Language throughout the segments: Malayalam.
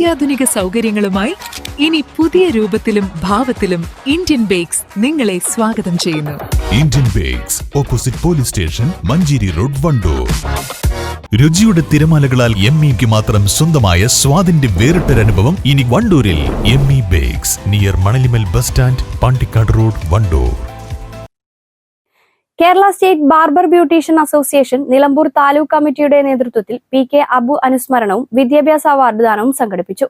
അത്യാധുനിക സൗകര്യങ്ങളുമായി ഇനി പുതിയ രൂപത്തിലും ഭാവത്തിലും ഇന്ത്യൻ ബേക്സ് നിങ്ങളെ സ്വാഗതം ചെയ്യുന്നു. Indian Bakes opposite police station Manjeri road Wandoor. രുചിയുടെ തിരമാലകളാൽ എം ഇക്ക് മാത്രം സ്വന്തമായ സ്വാദിന്റെ വേറിട്ടൊരനുഭവം ഇനി വണ്ടൂരിൽ. M E bakes near Manalimal bus stand Pandikkad road Wandoor. Kerala state barber beautician association Nilambur taluk കമ്മിറ്റിയുടെ നേതൃത്വത്തിൽ പി കെ അബു അനുസ്മരണവും വിദ്യാഭ്യാസ അവാർഡ് ദാനവും സംഘടിപ്പിച്ചു.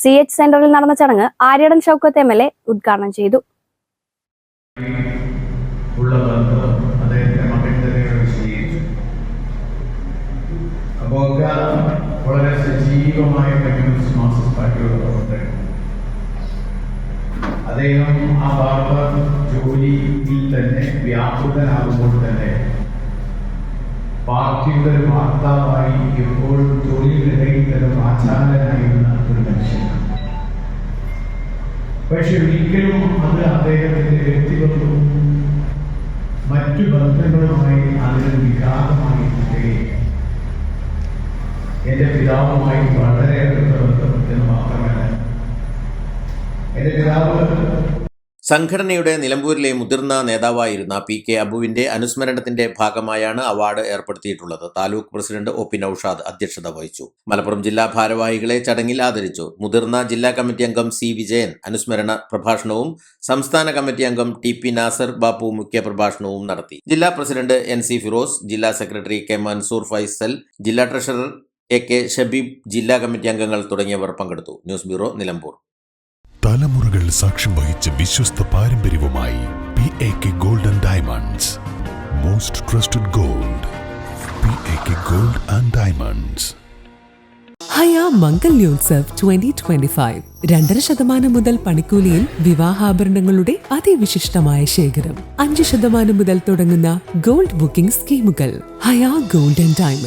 സി എച്ച് സെന്ററിൽ നടന്ന ചടങ്ങ് Aryadan Shoukath M L A ഉദ്ഘാടനം ചെയ്തു. അപ്പോൾ വളരെ ആ ബാർബർ ജോലിയിൽ തന്നെ വ്യാപൃതനാകുമ്പോൾ തന്നെ പാർട്ടിയുടെ ഒരു വാർത്താവായി എപ്പോഴും ജോലിയിലിടയിൽ തന്നെ വാചാലനായിരുന്ന ഒരു മനുഷ്യനാണ്. പക്ഷെ ഒരിക്കലും അത് അദ്ദേഹത്തിന്റെ വ്യക്തിത്വവും മറ്റു ബന്ധങ്ങളുമായി അതിന് വിഘാതമായി എന്റെ പിതാവുമായി വളരെ അടുത്ത ബന്ധം മാത്രമല്ല എന്റെ പിതാവ് സംഘടനയുടെ നിലമ്പൂരിലെ മുതിർന്ന നേതാവായിരുന്ന പി കെ അബുവിന്റെ അനുസ്മരണത്തിന്റെ ഭാഗമായാണ് അവാർഡ് ഏർപ്പെടുത്തിയിട്ടുള്ളത്. Taluk president O P Noushad അധ്യക്ഷത വഹിച്ചു. മലപ്പുറം ജില്ലാ ഭാരവാഹികളെ ചടങ്ങിൽ ആദരിച്ചു. മുതിർന്ന ജില്ലാ കമ്മിറ്റി അംഗം സി വിജയൻ അനുസ്മരണ പ്രഭാഷണവും സംസ്ഥാന കമ്മിറ്റി അംഗം ടി പി നാസർ ബാപ്പു മുഖ്യ പ്രഭാഷണവും നടത്തി. ജില്ലാ പ്രസിഡന്റ് എൻ സി ഫിറോസ് ജില്ലാ സെക്രട്ടറി കെ മൻസൂർ ഫൈസൽ ജില്ലാ ട്രഷറർ എ കെ ഷബീബ് ജില്ലാ കമ്മിറ്റി അംഗങ്ങൾ തുടങ്ങിയവർ പങ്കെടുത്തു. News bureau Nilambur. തലമുറകൾ സാക്ഷ്യം വഹിച്ച വിശ്വസ്ത പാരമ്പര്യവുമായി P A K golden diamonds most trusted gold P A K gold and diamonds ഹയാ മംഗല്യോത്സവ് ട്വന്റി ട്വന്റി ഫൈവ് രണ്ടര ശതമാനം മുതൽ പണിക്കൂലിയിൽ വിവാഹാഭരണങ്ങളുടെ അതിവിശിഷ്ടമായ ശേഖരം. അഞ്ച് ശതമാനം മുതൽ തുടങ്ങുന്ന ഗോൾഡ് ബുക്കിംഗ് സ്കീമുകൾ. ഹയാ ഗോൾഡ് ആൻഡ് ഡയമണ്ട്.